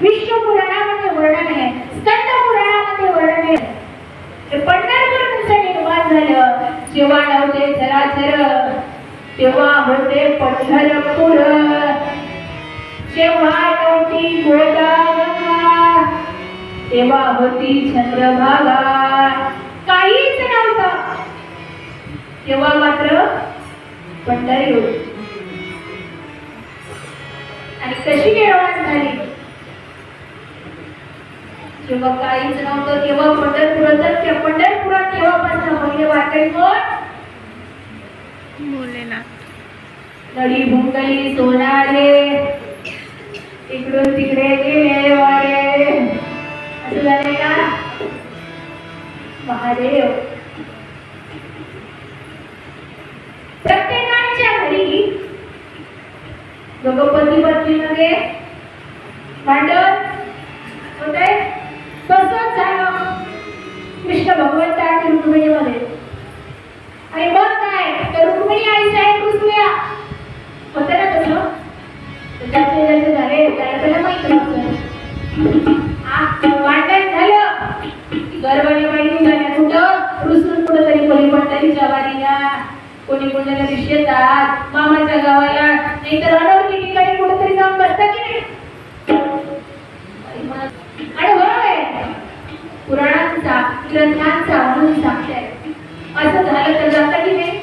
विष्णू पुराणामध्ये वर्णन आहे स्कंद पुराणामध्ये वर्णन आहे हे पंढरपूर कसं निर्माण झालं जेव्हा नव्हते चराचर तेव्हा होते पंढरपूर जेव्हा नव्हती गोदावरा तेव्हा होती चंद्रभागा काहीच नव्हतं तेव्हा मात्र पंढरी होती आणि कशी निर्माण झाली जेव्हा काहीच नव्हतं तेव्हा पंढरपुरात त्या पंढरपुरात तेव्हापासून पहिले वाटेल कोण? भोलेनाथ नडी भुंकली सोनारे. इकडून तिकडे गेले वारे. असं झालंय का? महादेव. प्रत्येकाच्या घरी दोघं पती पत्नीमध्ये भांडण भगवंत आणि रुक्मिणीमध्ये आणि मग काय तर रुक्मिणी आई साहेब कृष्णया होतं ना तसं? त्याचे ज्याचे झाले त्याला त्याला माहीत नव्हतं. आ, झालं. गर्भाने माहिती झाल्या कुठं? रुसून कुठं तरी कोणी पंढरीच्या वारीला कोणी कोणाला शेतात मामाच्या गावाला. नाहीतर अनोळखी ठिकाणी कुठेतरी जाऊन बसता की नाही? पुराणांचा ग्रंथांचा म्हणून सांगताय असं झालं तर जातं की नाही?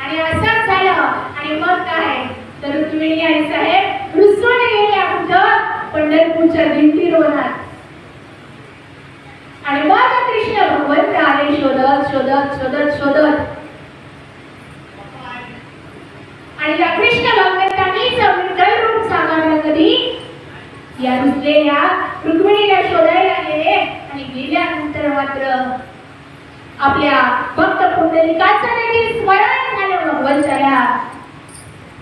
आणि असंच झालं. आणि मग काय? तर रुक्मिणी आणि साहेब रुसून गेल्या कुठं पंढरपूरच्या भिंती रोवणार आणि मग कृष्ण भगवंत आले शोधत शोधत शोधत शोधत. आणि या कृष्ण भगवंतांनी रूप साकारलं कधी या रुसलेल्या रुक्मिणीला शोधायला आणि गेल्यानंतर मात्र आपल्या भक्त पुंडलिकाचं देखील स्मरण झालं. भगवंताला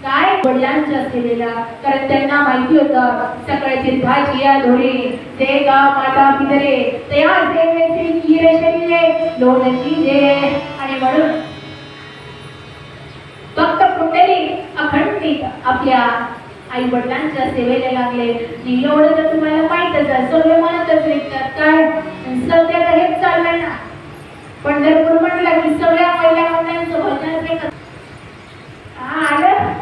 काय वडिलांच्या केलेला कारण त्यांना माहिती होतं सकाळची भाजी या धोरे ते गा माता पितरे तया देवेचे कीर शरीरे लोणची दे आणि म्हणून भक्त पुंडली अखंडित आपल्या आई वडिलांच्या सेवेला लागले. आणि एवढं तर तुम्हाला माहीतच आहे. सर्व मनातच विकतात काय? सध्या तर हेच चाललंय ना. पंढरपूर म्हटलं की सगळ्या पहिल्या मंडळांचं भजन ऐकत. हा आलं?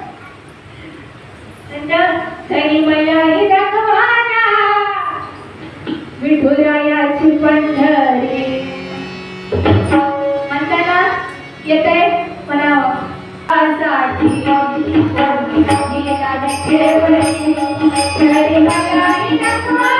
नंतर धनी मैया ही दाखवाना विठुरायाची पंढर धनी मैया